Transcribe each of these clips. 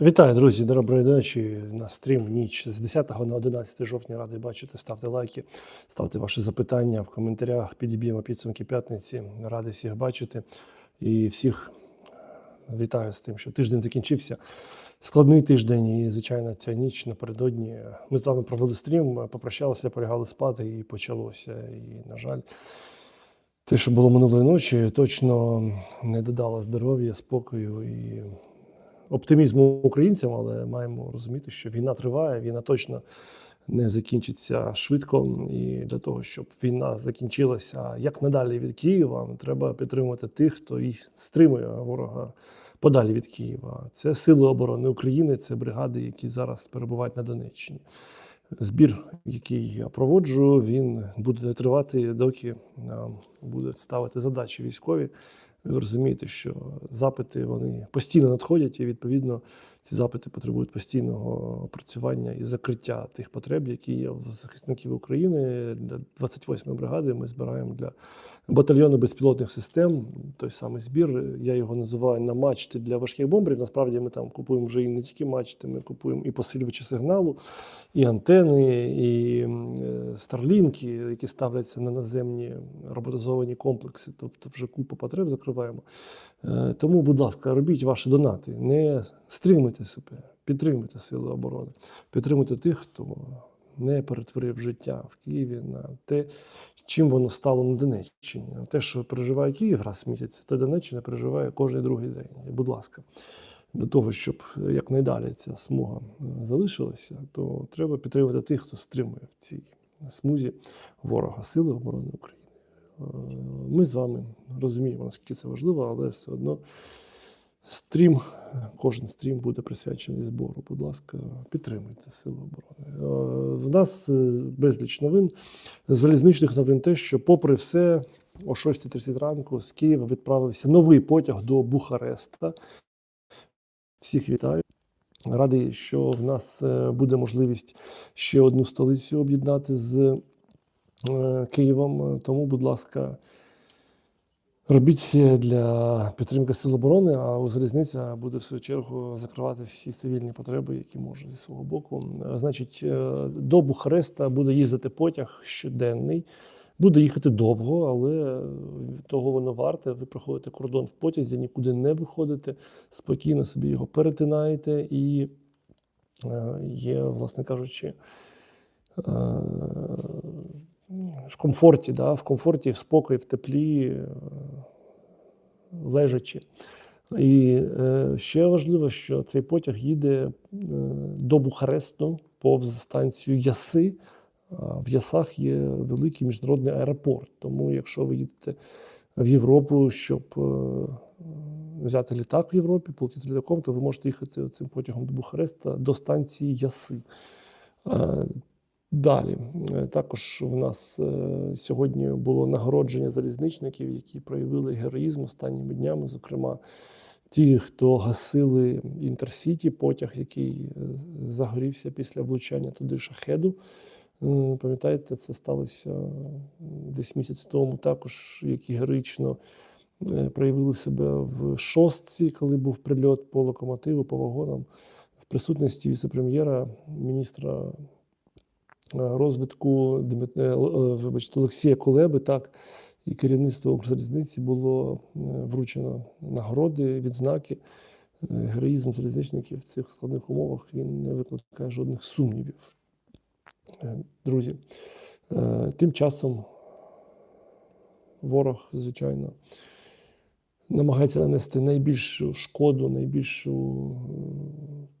Вітаю, друзі! Доброї ночі. На стрім ніч з 10 на 11 жовтня. Радий бачити. Ставте лайки, ставте ваші запитання в коментарях. Підіб'ємо підсумки п'ятниці. Радий всіх бачити. І всіх вітаю з тим, що тиждень закінчився. Складний тиждень, і, звичайно, ця ніч напередодні. Ми з вами провели стрім, попрощалися, полягали спати, і почалося. І, на жаль, те, що було минулої ночі, точно не додало здоров'я, спокою і оптимізму українцям, але маємо розуміти, що війна триває, війна точно не закінчиться швидко. І для того, щоб війна закінчилася як надалі від Києва, треба підтримувати тих, хто їх стримує ворога подалі від Києва. Це сили оборони України, це бригади, які зараз перебувають на Донеччині. Збір, який я проводжу, він буде тривати, доки будуть ставити задачі військові. Ви розумієте, що запити вони постійно надходять, і відповідно ці запити потребують постійного опрацювання і закриття тих потреб, які є в захисників України. Для 28-ї бригади ми збираємо для батальйону безпілотних систем. Той самий збір. Я його називаю на мачти для важких бомберів. Насправді ми там купуємо вже і не тільки мачти, ми купуємо і посилювачі сигналу, і антени, і е, старлінки, які ставляться на наземні роботизовані комплекси. Тобто вже купу потреб закриваємо. Е, Тому, будь ласка, робіть ваші донати, не стримуйте себе, підтримуйте Сили оборони, підтримуйте тих, хто не перетворив життя в Києві на те, чим воно стало на Донеччині. Те, що переживає Київ раз в місяць, то Донеччина переживає кожен другий день. Будь ласка, для того, щоб якнайдалі ця смуга е, залишилася, то треба підтримувати тих, хто стримує в цій смузі ворога Сили оборони України. Е, Ми з вами розуміємо, наскільки це важливо, але все одно стрім, кожен стрім буде присвячений збору. Будь ласка, підтримуйте Сили оборони. Е, В нас е, безліч новин, залізничних новин, те, що, попри все, о 6.30 ранку з Києва відправився новий потяг до Бухареста. Всіх вітаю. Радий, що в нас е, буде можливість ще одну столицю об'єднати з Києвом. Тому, будь ласка, робіть це для підтримки Сил оборони, а залізниця буде в свою чергу закривати всі цивільні потреби, які може зі свого боку. Значить, е, до Бухареста буде їздити потяг щоденний. Буде їхати довго, але того воно варте. Ви проходите кордон в потязі, нікуди не виходите, спокійно собі його перетинаєте і е, є, власне кажучи, е, в комфорті, да, в комфорті, в спокої, в теплі, е, лежачи. І е, ще важливо, що цей потяг їде е, до Бухаресту повз станцію Яси. В Ясах є великий міжнародний аеропорт. Тому, якщо ви їдете в Європу, щоб взяти літак в Європі, полетіти літаком, то ви можете їхати цим потягом до Бухареста до станції Яси. Далі, Е, також в нас е, сьогодні було нагородження залізничників, які проявили героїзм останніми днями, зокрема, ті, хто гасили інтерсіті потяг, який е, загорівся після влучання туди шахеду. Пам'ятаєте, це сталося десь місяць тому, також які героїчно проявили себе в шостці, коли був прильот по локомотиву, по вагонам, в присутності віце-прем'єра, міністра розвитку е, е, вибачте, Олексія Кулеби, так, і керівництво Укрзалізниці було е, вручено нагороди, відзнаки. Героїзм залізничників в цих складних умовах він не викликає жодних сумнівів. Друзі, тим часом ворог, звичайно, намагається нанести найбільшу шкоду, найбільшу,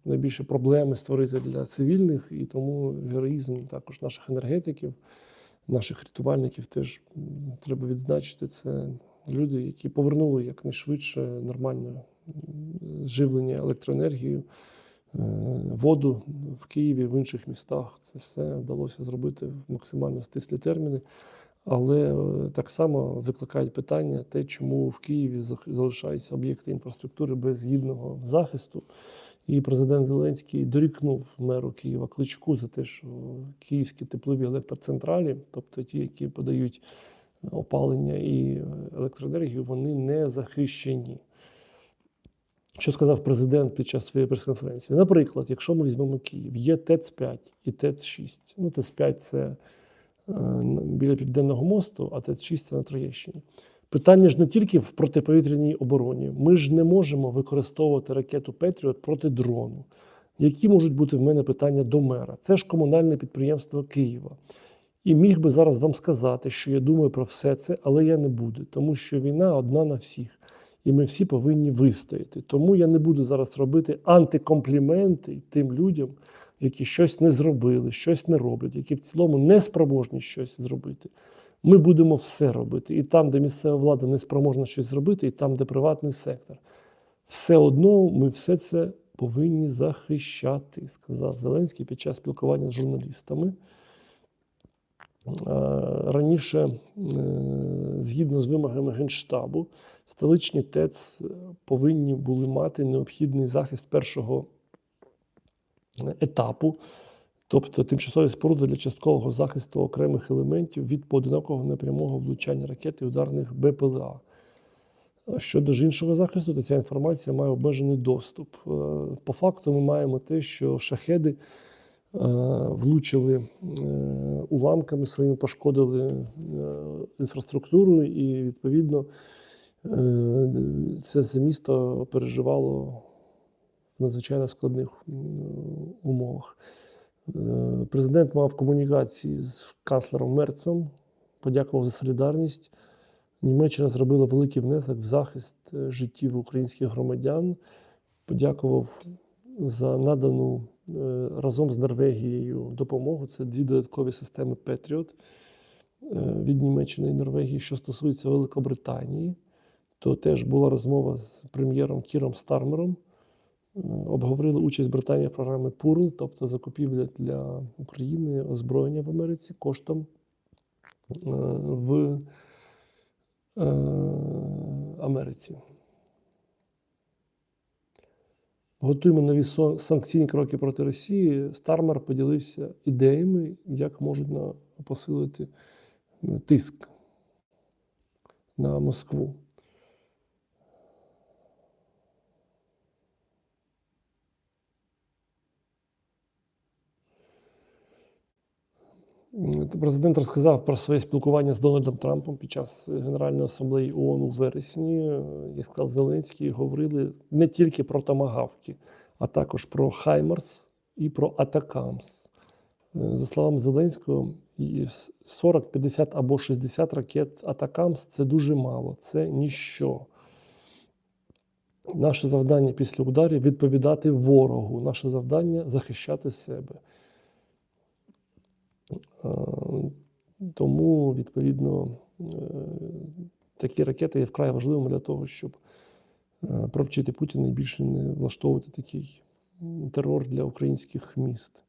найбільше проблеми створити для цивільних, і тому героїзм також наших енергетиків, наших рятувальників теж треба відзначити. Це люди, які повернули якнайшвидше нормальне живлення електроенергією, е, воду в Києві, в інших містах. Це все вдалося зробити в максимально стислі терміни. Але е, так само викликають питання те, чому в Києві залишаються об'єкти інфраструктури без гідного захисту. І президент Зеленський дорікнув меру Києва Кличку за те, що київські теплові електроцентралі, тобто ті, які подають опалення і е, електроенергію, вони не захищені. Що сказав президент під час своєї прес-конференції? Наприклад, якщо ми візьмемо Київ, є ТЕЦ-5 і ТЕЦ-6. Ну, ТЕЦ-5 це е, біля Південного мосту, а ТЕЦ-6 це на Троєщині. Питання ж не тільки в протиповітряній обороні. Ми ж не можемо використовувати ракету Петріот проти дрону. Які можуть бути в мене питання до мера? Це ж комунальне підприємство Києва. І міг би зараз вам сказати, що я думаю про все це, але я не буду, тому що війна одна на всіх, і ми всі повинні вистояти. Тому я не буду зараз робити антикомпліменти тим людям, які щось не зробили, щось не роблять, які в цілому не спроможні щось зробити. Ми будемо все робити. І там, де місцева влада не спроможна щось зробити, і там, де приватний сектор. Все одно ми все це повинні захищати, сказав Зеленський під час спілкування з журналістами. Е, Раніше, е, згідно з вимогами Генштабу, столичні ТЕЦ повинні були мати необхідний захист першого етапу, тобто тимчасові споруди для часткового захисту окремих елементів від поодинокого непрямого влучання ракет і ударних БПЛА. Щодо ж іншого захисту, то ця інформація має обмежений доступ. Е, По факту ми маємо те, що шахеди е, влучили е, уламками своїми, пошкодили інфраструктуру, і відповідно це, це місто переживало в надзвичайно складних умовах. Е, Президент мав комунікації з канцлером Мерцем, подякував за солідарність. Німеччина зробила великий внесок в захист е, життів українських громадян. Подякував за надану е, разом з Норвегією допомогу. Це дві додаткові системи Петріот від Німеччини і Норвегії. Що стосується Великобританії, то теж була розмова з прем'єром Кіром Стармером. Обговорили участь Британії в програмі ПУРЛ, тобто закупівля для України озброєння в Америці коштом е, в е, Америці. Готуємо нові санкційні кроки проти Росії. Стармер поділився ідеями, як можна посилити е, тиск на Москву. Президент розказав про своє спілкування з Дональдом Трампом під час Генеральної асамблеї ООН у вересні. Е, Як сказав Зеленський, говорили не тільки про томагавки, а також про Хаймарс і про Атакамс. Е, За словами Зеленського, і 40, 50 або 60 ракет Атакамс це дуже мало, це ніщо. Наше завдання після ударів відповідати ворогу. Наше завдання захищати себе. Е, Тому, відповідно, е, такі ракети є вкрай важливими для того, щоб е, провчити Путіна і більше не влаштовувати такий терор для українських міст.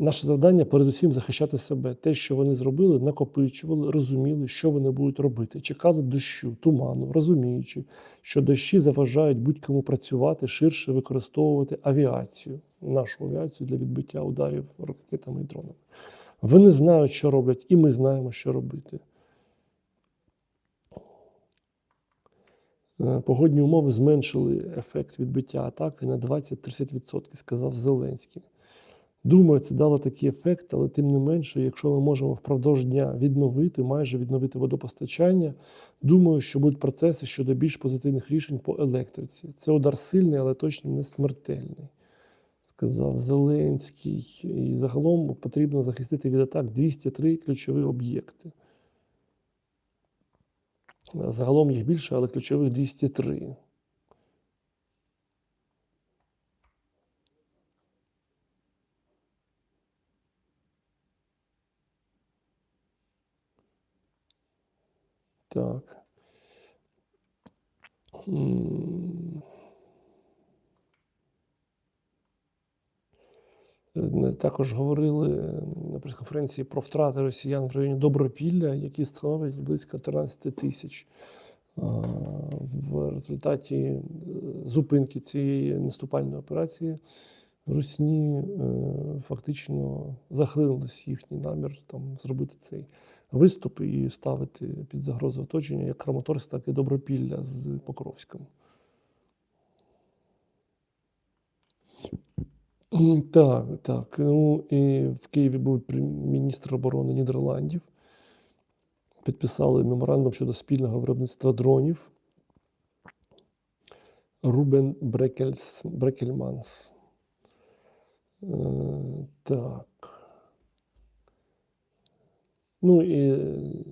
Наше завдання передусім захищати себе. Те, що вони зробили, накопичували, розуміли, що вони будуть робити. Чекали дощу, туману, розуміючи, що дощі заважають будь-кому працювати, ширше використовувати авіацію, нашу авіацію для відбиття ударів ракетами і дронами. Вони знають, що роблять, і ми знаємо, що робити. Е, Погодні умови зменшили ефект відбиття атаки на 20-30%, сказав Зеленський. Думаю, це дало такий ефект, але тим не менше, якщо ми можемо впродовж дня відновити, майже відновити водопостачання, думаю, що будуть процеси щодо більш позитивних рішень по електриці. Це удар сильний, але точно не смертельний, сказав Зеленський. І загалом потрібно захистити від атак 203 ключові об'єкти. Загалом їх більше, але ключових 203. Так. Е, Також говорили на прес-конференції про втрати росіян в районі Добропілля, які становлять близько 13 тисяч. В результаті е, зупинки цієї наступальної операції Русні е, фактично захлинулись їхній намір там, зробити цей виступ і ставити під загрозу оточення як Краматорськ, так і Добропілля з Покровським. Так, так. Ну і в Києві був міністр оборони Нідерландів. Підписали меморандум щодо спільного виробництва дронів. Рубен Брекельс, Брекельманс. Е, так. Ну і е,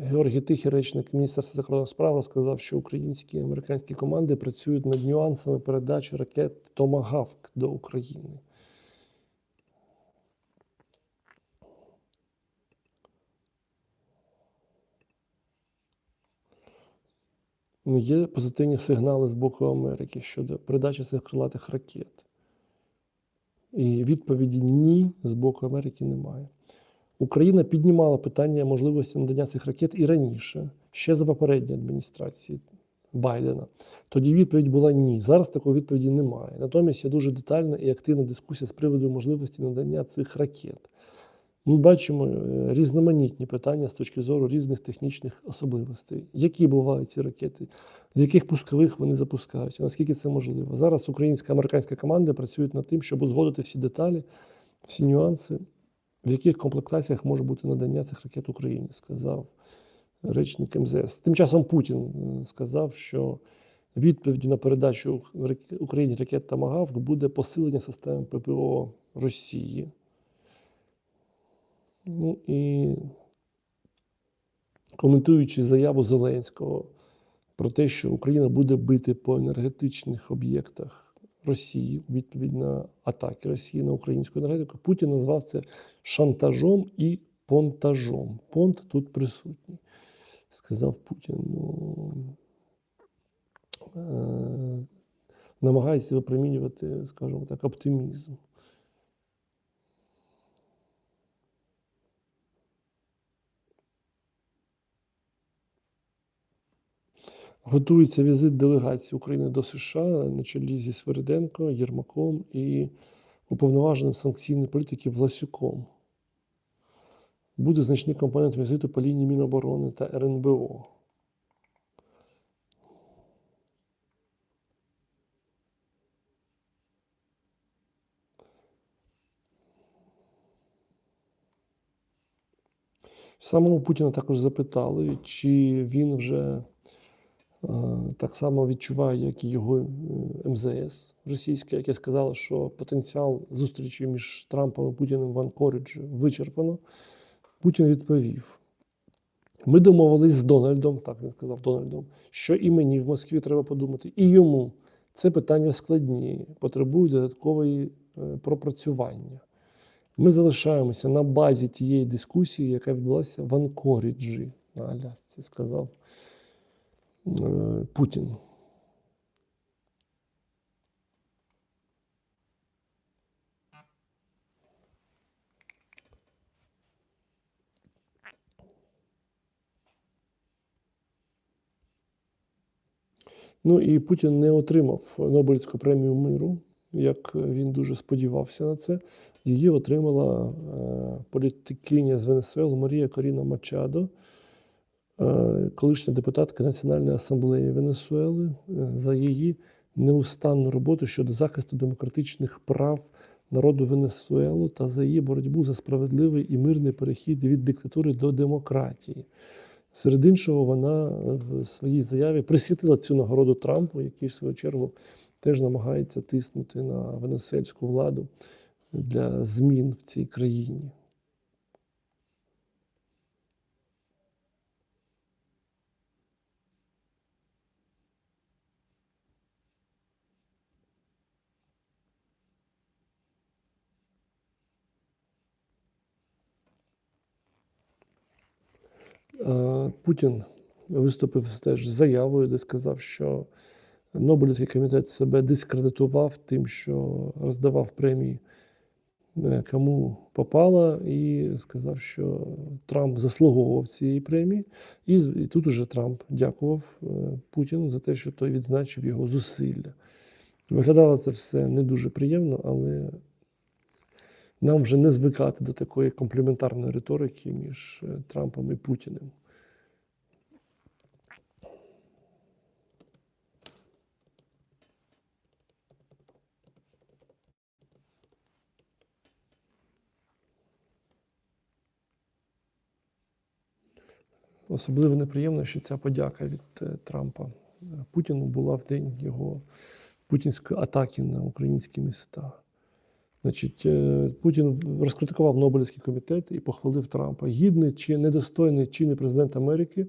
Георгій Тихий, речник Міністерства закордонних справ, розказав, що українські і американські команди працюють над нюансами передачі ракет Томагавк до України. Ну, Є позитивні сигнали з боку Америки щодо передачі цих крилатих ракет. І відповіді ні з боку Америки немає. Україна піднімала питання можливості надання цих ракет і раніше, ще за попередньої адміністрації Байдена. Тоді відповідь була ні. Зараз такої відповіді немає. Натомість є дуже детальна і активна дискусія з приводу можливості надання цих ракет. Ми бачимо е, різноманітні питання з точки зору різних технічних особливостей. Які бувають ці ракети, з яких пускових вони запускають, наскільки це можливо. Зараз українська американська команда працюють над тим, щоб узгодити всі деталі, всі нюанси, в яких комплектаціях може бути надання цих ракет Україні, сказав речник МЗС. Тим часом Путін е, сказав, що відповіддю на передачу Україні ракет Тамагавк буде посилення систем ППО Росії. Ну і коментуючи заяву Зеленського про те, що Україна буде бити по енергетичних об'єктах Росії відповідь на атаки Росії на українську енергетику, Путін назвав це шантажом і понтажом. Понт тут присутній, сказав Путін. Ну, е, намагається випромінювати, скажімо так, оптимізм. Готується візит делегації України до США на чолі зі Свериденко, Єрмаком і уповноваженим санкційної політики Власюком. Буде значний компонент візиту по лінії Міноборони та РНБО. Самого Путіна також запитали, чи він вже так само відчуває, як і його е, МЗС російське, яке сказало, що потенціал зустрічі між Трампом і Путіним в Анкориджі вичерпано. Путін відповів: ми домовились з Дональдом, так він сказав Дональдом, що і мені в Москві треба подумати, і йому це питання складні, потребують додаткової е, пропрацювання. Ми залишаємося на базі тієї дискусії, яка відбулася в Анкоріджі на Алясці, сказав е, Путін. Ну і Путін не отримав Нобелівську премію миру, як він дуже сподівався на це. Її отримала е, політикиня з Венесуели Марія Коріна Мачадо, е, колишня депутатка Національної асамблеї Венесуели, е, за її неустанну роботу щодо захисту демократичних прав народу Венесуели та за її боротьбу за справедливий і мирний перехід від диктатури до демократії. Серед іншого, вона в своїй заяві присвятила цю нагороду Трампу, який, в свою чергу, теж намагається тиснути на венесуельську владу для змін в цій країні. Путін виступив теж заявою, де сказав, що Нобелівський комітет себе дискредитував тим, що роздавав премії е, кому попало, і сказав, що Трамп заслуговував цієї премії. І, тут уже Трамп дякував е, Путіну за те, що той відзначив його зусилля. Виглядало це все не дуже приємно, але нам вже не звикати до такої компліментарної риторики між е, Трампом і Путіним. Особливо неприємно, що ця подяка від е, Трампа е, Путіну була в день його путінської атаки на українські міста. Значить, е, Путін розкритикував Нобелівський комітет і похвалив Трампа. Гідний чи недостойний чинний президент Америки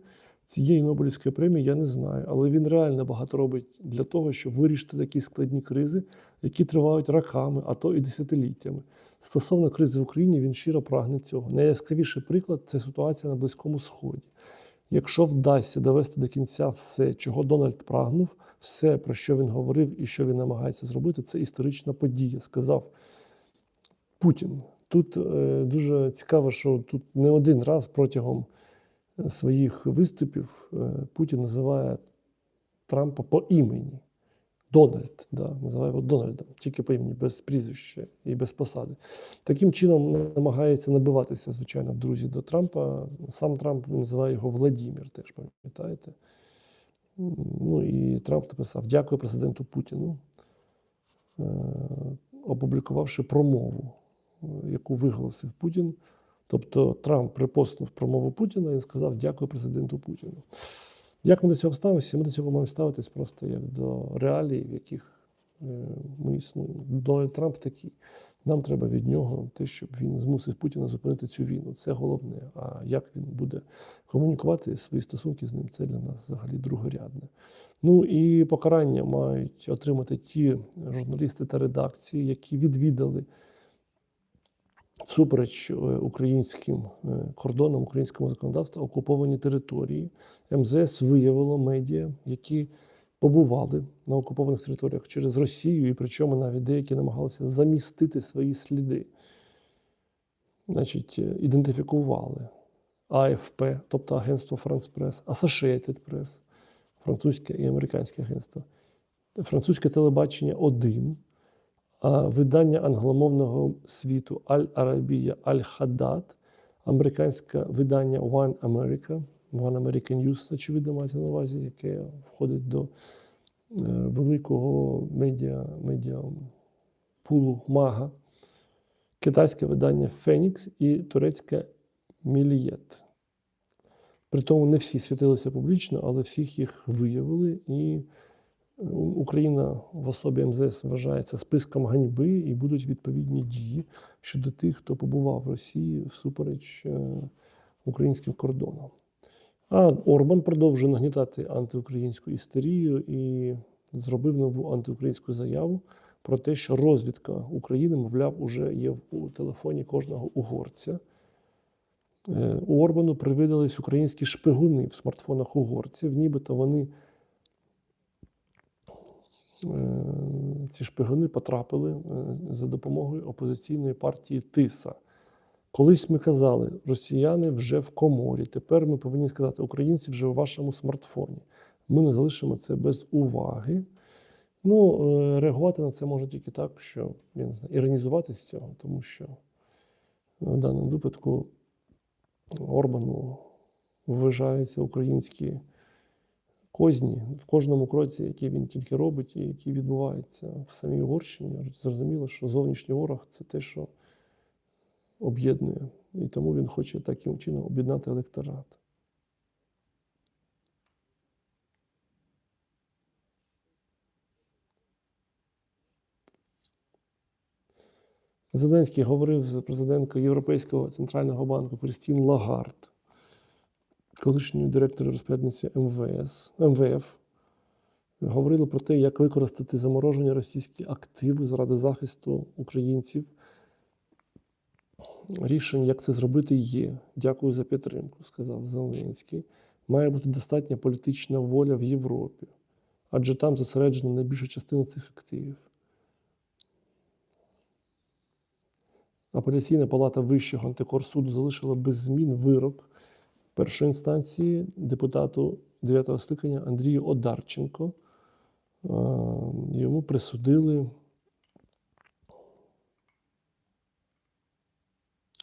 цієї Нобелівської премії, я не знаю. Але він реально багато робить для того, щоб вирішити такі складні кризи, які тривають роками, а то і десятиліттями. Стосовно кризи в Україні, він щиро прагне цього. Найяскравіший приклад це ситуація на Близькому Сході. Якщо вдасться довести до кінця все, чого Дональд прагнув, все, про що він говорив і що він намагається зробити, це історична подія, сказав Путін. Тут е, дуже цікаво, що тут не один раз протягом своїх виступів е, Путін називає Трампа по імені. Дональд, да, називає його Дональдом, тільки по імені, без прізвища і без посади. Таким чином намагається набиватися, звичайно, в друзі до Трампа. Сам Трамп називає його Владімір, теж пам'ятаєте. Ну і Трамп написав: Дякую президенту Путіну, е, опублікувавши промову, яку виголосив Путін. Тобто Трамп припостив промову Путіна і сказав дякую президенту Путіну. Як ми до цього ставимося? Ми до цього маємо ставитись просто як до реалій, в яких е, ми існуємо. Дональд Трамп такий. Нам треба від нього те, щоб він змусив Путіна зупинити цю війну. Це головне. А як він буде комунікувати свої стосунки з ним, це для нас взагалі другорядне. Ну і покарання мають отримати ті журналісти та редакції, які відвідали всупереч е, українським е, кордонам, українському законодавству окуповані території. МЗС виявило медіа, які побували на окупованих територіях через Росію, і причому навіть деякі намагалися замістити свої сліди. Значить, е, ідентифікували АФП, тобто агентство Press, Associated Press, французьке і американське агентство, французьке телебачення 1, а видання англомовного світу Аль-Арабія Аль-Хадад, американське видання One America, One American News, очевидно, мається на увазі, яке входить до е, великого медіа, медіа пулу Мага, китайське видання Фенікс і турецьке Мілієт. Притому не всі світилися публічно, але всіх їх виявили. І Україна в особі МЗС вважається списком ганьби, і будуть відповідні дії щодо тих, хто побував в Росії всупереч е, українським кордонам. А Орбан продовжує нагнітати антиукраїнську істерію і зробив нову антиукраїнську заяву про те, що розвідка України, мовляв, уже є у телефоні кожного угорця. Е, У Орбану привидались українські шпигуни в смартфонах угорців, нібито вони ці шпигуни потрапили е, за допомогою опозиційної партії Тиса. Колись ми казали, росіяни вже в коморі. Тепер ми повинні сказати, українці вже у вашому смартфоні. Ми не залишимо це без уваги. Ну, е, реагувати на це можна тільки так, що я не знаю, іронізувати з цього, тому що в даному випадку Орбану вважаються українські козні в кожному кроці, який він тільки робить, і який відбувається в самій Угорщині. Зрозуміло, що зовнішній ворог це те, що об'єднує. І тому він хоче таким чином об'єднати електорат. Зеленський говорив з президенткою Європейського центрального банку Крістін Лагард, колишньою директором розпорядниці МВС, МВФ. Говорили про те, як використати заморожені російські активи заради захисту українців. Рішень, як це зробити, є. Дякую за підтримку, сказав Зеленський. Має бути достатня політична воля в Європі, адже там зосереджена найбільша частина цих активів. Апеляційна палата Вищого антикорсуду залишила без змін вирок першої інстанції депутату 9 скликання Андрію Одарченко. Йому присудили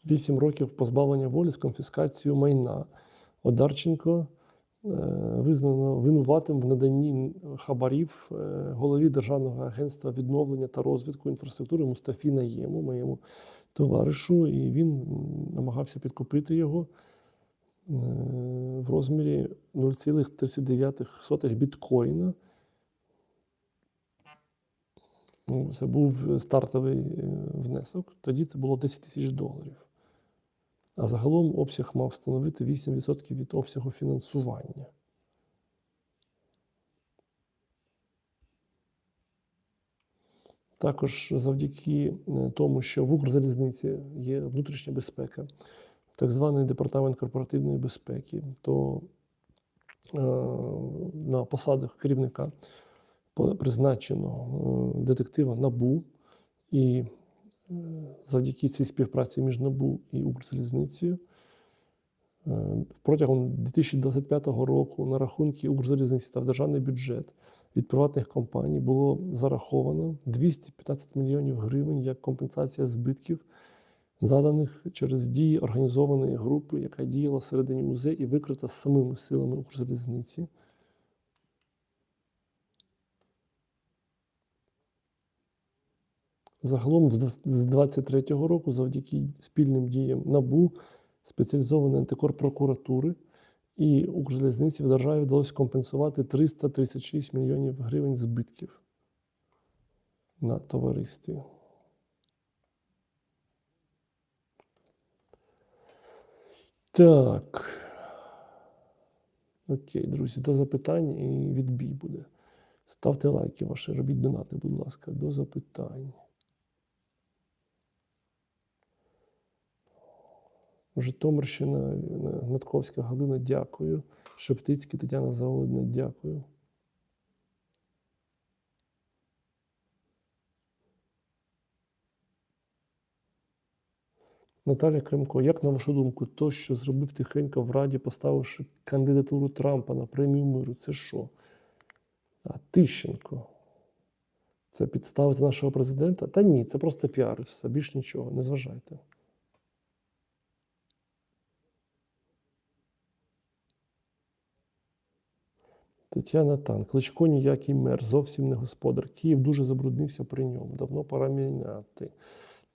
8 років позбавлення волі з конфіскацією майна. Одарченко е, визнано винуватим в наданні хабарів е, голові Державного агентства відновлення та розвитку інфраструктури Мустафі Наєму, моєму товаришу, і він намагався підкупити його. В розмірі 0,39 біткоїна. Ну, Це був стартовий е, внесок. Тоді це було 10 тисяч доларів. А загалом обсяг мав становити 8% від обсягу фінансування. Також завдяки е, тому, що в Укрзалізниці є внутрішня безпека, так званий департамент корпоративної безпеки, то е, на посадах керівника призначено е, детектива НАБУ, і е, завдяки цій співпраці між НАБУ і Укрзалізницею протягом 2025 року на рахунки Укрзалізниці та в державний бюджет від приватних компаній було зараховано 215 мільйонів гривень як компенсація збитків, заданих через дії організованої групи, яка діяла всередині УЗ і викрита самими силами Укрзалізниці. Загалом з 2023 року, завдяки спільним діям НАБУ, спеціалізованої антикорпрокуратури і Укрзалізниці в державі вдалося компенсувати 336 мільйонів гривень збитків на товаристві. Так. Окей, друзі, до запитань і відбій буде. Ставте лайки ваші, робіть донати, будь ласка, до запитань. Житомирщина, Надковська Галина, дякую. Шептицький Тетяна Заводна, дякую. Наталя Кремко, як на вашу думку, то, що зробив тихенько в Раді, поставивши кандидатуру Трампа на премію миру, це що? А Тищенко. Це підставити нашого президента? Та ні, це просто піар все, більш нічого, не зважайте. Тетяна Тан. Кличко ніякий мер, зовсім не господар. Київ дуже забруднився при ньому. Давно пора міняти.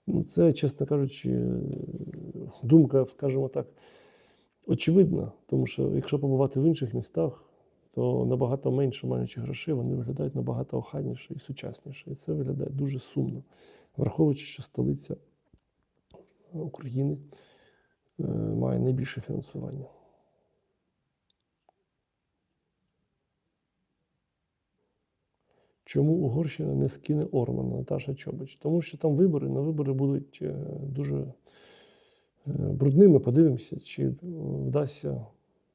Ну, це, чесно кажучи, думка, скажімо так, очевидна. Тому що якщо побувати в інших містах, то набагато менше маючи грошей, вони виглядають набагато охайніше і сучасніше. І це виглядає дуже сумно, враховуючи, що столиця України е, має найбільше фінансування. Чому Угорщина не скине Ормана, Наташа Чобич? Тому що там вибори, на вибори будуть е, дуже е, брудними. Подивимося, чи вдасться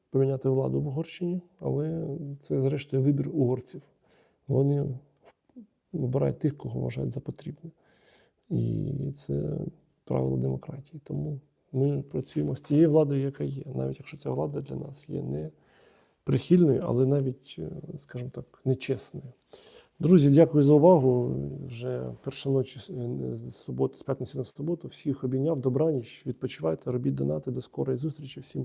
поміняти владу в Угорщині, але це, зрештою, вибір угорців. Вони вибирають тих, кого вважають за потрібне. І це правило демократії. Тому ми працюємо з тією владою, яка є, навіть якщо ця влада для нас є не прихильною, але навіть, е, скажімо так, нечесною. Друзі, дякую за увагу. Вже перша ночі е, з суботи, з п'ятниці на суботу. Всіх обійняв. Добраніч, відпочивайте, робіть донати. До скорої зустрічі. Всім